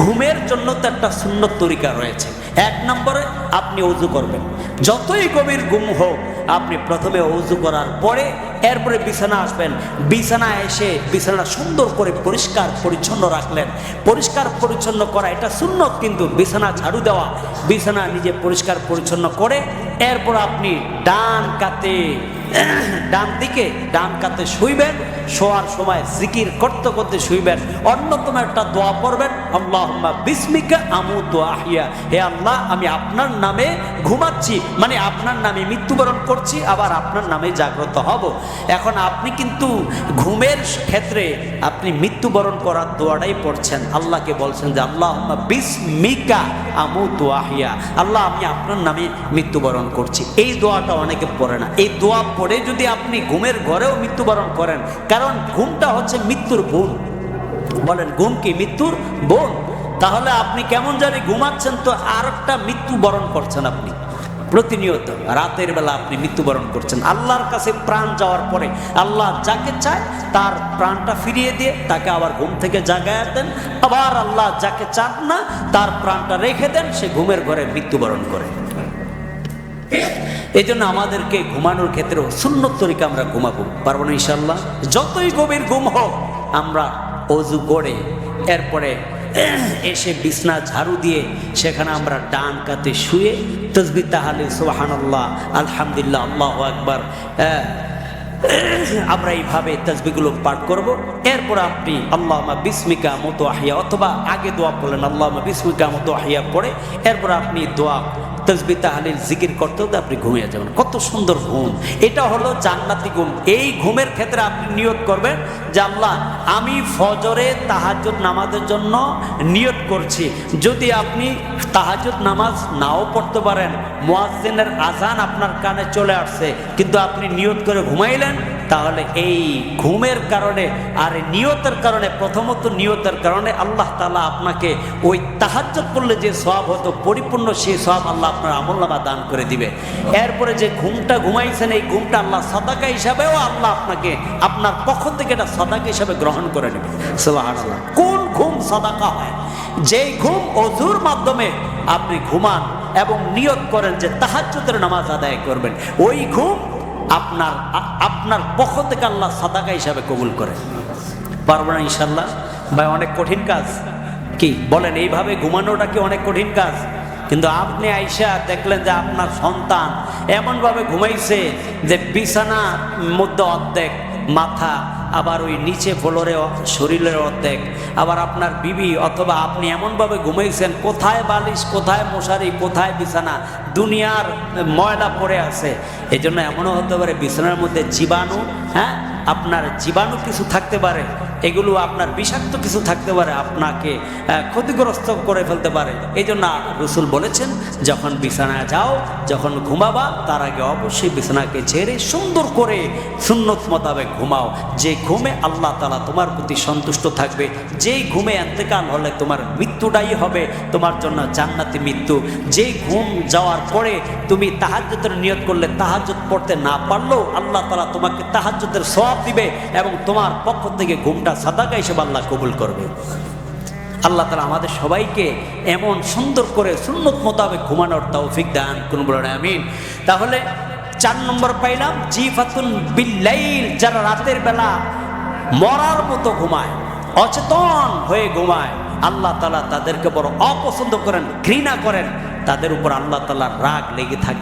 ঘুমের জন্য তো একটা সুন্নত তরিকা রয়েছে। এক নম্বরে আপনি অজু করবেন। যতই গভীর ঘুম হোক, আপনি প্রথমে অজু করার পরে এরপরে বিছানা আসবেন। বিছানা এসে বিছানা সুন্দর করে পরিষ্কার পরিচ্ছন্ন রাখলেন। পরিষ্কার পরিচ্ছন্ন করা এটা সুন্নত, কিন্তু বিছানা ঝাড়ু দেওয়া, বিছানা নিজে পরিষ্কার পরিচ্ছন্ন করে এরপর আপনি ডান কাতে ডান দিকে, ডান কাতে শুইবেন, শোয়ার সময় জিকির করতে করতে শুইবেন, অন্যতম একটা দোয়া পড়বেন আল্লাহ বিস্মিকা আমু দোয়াহিয়া হে আল্লাহ, আমি আপনার নামে ঘুমাচ্ছি মানে আপনার নামে মৃত্যুবরণ করছি, আবার আপনার নামে জাগ্রত হব। এখন আপনি কিন্তু ঘুমের ক্ষেত্রে আপনি মৃত্যুবরণ করার দোয়াটাই পড়ছেন। আল্লাহকে বলছেন যে আল্লাহ বিস্মিকা আমু দোয়াহিয়া আল্লাহ, আমি আপনার নামে মৃত্যুবরণ করছি। এই দোয়াটা অনেকে পড়ে না। এই দোয়া পড়ে যদি আপনি ঘুমের ঘরেও মৃত্যুবরণ করেন, কারণ ঘুমটা হচ্ছে মৃত্যুর বোন বলেন ঘুম কি? মৃত্যুর বোন। তাহলে আপনি কেমন জানি ঘুমাচ্ছেন তো আর একটা মৃত্যুবরণ করছেন আপনি। প্রতিনিয়ত, রাতের বেলা আপনি মৃত্যুবরণ করছেন। আল্লাহর কাছে প্রাণ যাওয়ার পরে আল্লাহ যাকে চায়, তার প্রাণটা ফিরিয়ে দিয়ে তাকে আবার ঘুম থেকে জাগায় দেন। আবার আল্লাহ যাকে চান না, তার প্রাণটা রেখে দেন, সে ঘুমের ঘরে মৃত্যুবরণ করে। এই জন্য আমাদেরকে ঘুমানোর ক্ষেত্রেও সুন্নত তরিকা আমরা ঘুমাবো। পারব না ইনশাল্লাহ যতই গভীর ঘুম হোক, আমরা অজু করে, এরপরে এসে বিছনা ঝাড়ু দিয়ে সেখানে আমরা ডান কাতে শুয়ে তসবি তাহালে সোহানাল্লাহ আলহামদুলিল্লাহ, আল্লাহ একবার আমরা এইভাবে তসবিগুলো পাঠ করব। এরপর আপনি আল্লাহ বিস্মিকা মতো আহিয়া অথবা আগে দোয়া পড়লেন আল্লাহ বিস্মিকা মতো আহিয়া পড়ে, এরপর আপনি দোয়া তসবি তাহালিল জিকির করতে হতে আপনি ঘুমিয়ে যাবেন। কত সুন্দর ঘুম। এটা হলো জান্নাতি ঘুম। এই ঘুমের ক্ষেত্রে আপনি নিয়ত করবেন যে, আল্লাহ, আমি ফজরে তাহাজুদ নামাজের জন্য নিয়ত করছি। যদি আপনি তাহাজুদ নামাজ নাও পড়তে পারেন, মোয়াজ্জিনের আজান আপনার কানে চলে আসছে, কিন্তু আপনি নিয়ত করে ঘুমাইলেন, তাহলে এই ঘুমের কারণে আর নিয়তের কারণে, প্রথমত নিয়তের কারণে আল্লাহ তালা আপনাকে ওই তাহাজ্জত করলে যে সব হতো, পরিপূর্ণ সেই সব আল্লাহ আপনার আমল্লামা দান করে দিবে। এরপরে যে ঘুমটা ঘুমাইছেন, এই ঘুমটা আল্লাহ সদাকা হিসাবেও আল্লাহ আপনাকে আপনার পক্ষ থেকে এটা সদাকা হিসাবে গ্রহণ করে নেবে। সুবহানাল্লাহ। কোন ঘুম সদাকা হয়? যেই ঘুম অজুর মাধ্যমে আপনি ঘুমান এবং নিয়ত করেন যে তাহাজ্জুদের নামাজ আদায় করবেন, ওই ঘুম আপনার আপনার পক্ষ থেকে আল্লাহ সাদাকা হিসাবে কবুল করে। পারব না ইনশাল্লাহ ভাই, অনেক কঠিন কাজ। কি, বলেন, এইভাবে ঘুমানোটা কি অনেক কঠিন কাজ? কিন্তু আপনি আইসা দেখলেন যে আপনার সন্তান এমনভাবে ঘুমাইছে যে বিছানার মধ্যে অর্ধেক, মাথা আবার ওই নিচে ফ্লোরে শরীরের অর্ধেক। আবার আপনার বিবি অথবা আপনি এমনভাবে ঘুমাইছেন, কোথায় বালিশ, কোথায় মশারি, কোথায় বিছানা, দুনিয়ার ময়লা পড়ে আছে। এই জন্য এমনও হতে পারে বিছানার মধ্যে জীবাণু হ্যাঁ? আপনার জীবাণু কিছু থাকতে পারে। এগুলো আপনার বিষাক্ত কিছু থাকতে পারে, আপনাকে ক্ষতিগ্রস্ত করে ফেলতে পারে। এই জন্য রসুল বলেছেন, যখন বিছানায় যাও, যখন ঘুমাবা, তার আগে অবশ্যই বিছানাকে ছেড়ে সুন্দর করে সুন্নত মোতাবেক ঘুমাও। যে ঘুমে আল্লাহ তালা তোমার প্রতি সন্তুষ্ট থাকবে, যেই ঘুমে এতেকাল হলে তোমার মৃত্যুটাই হবে, তোমার জন্য জান্নাতি মৃত্যু। যেই ঘুম যাওয়ার পরে তুমি তাহাজ্যতের নিয়ত করলে তাহাজ্জত পড়তে না পারলেও আল্লাহ তালা তোমাকে তাহাজ্যতের সব দিবে এবং তোমার পক্ষ থেকে ঘুমটা সাদাকা হিসেবে আল্লাহ কবুল করবে। আল্লাহ তালা আমাদের সবাইকে এমন সুন্দর করে সুন্নত মোতাবেক ঘুমানোর তৌফিক দান কোন বলেন, আমিন। তাহলে চার নম্বর পাইলাম, জিফাতুন বিল্লাইল, যারা রাতের বেলা মরার মতো ঘুমায়, অচেতন হয়ে ঘুমায়, আল্লাহ তালা তাদেরকে বড় অপছন্দ করেন, ঘৃণা করেন, তাদের উপর আল্লাহ তালার রাগ লেগে থাকে।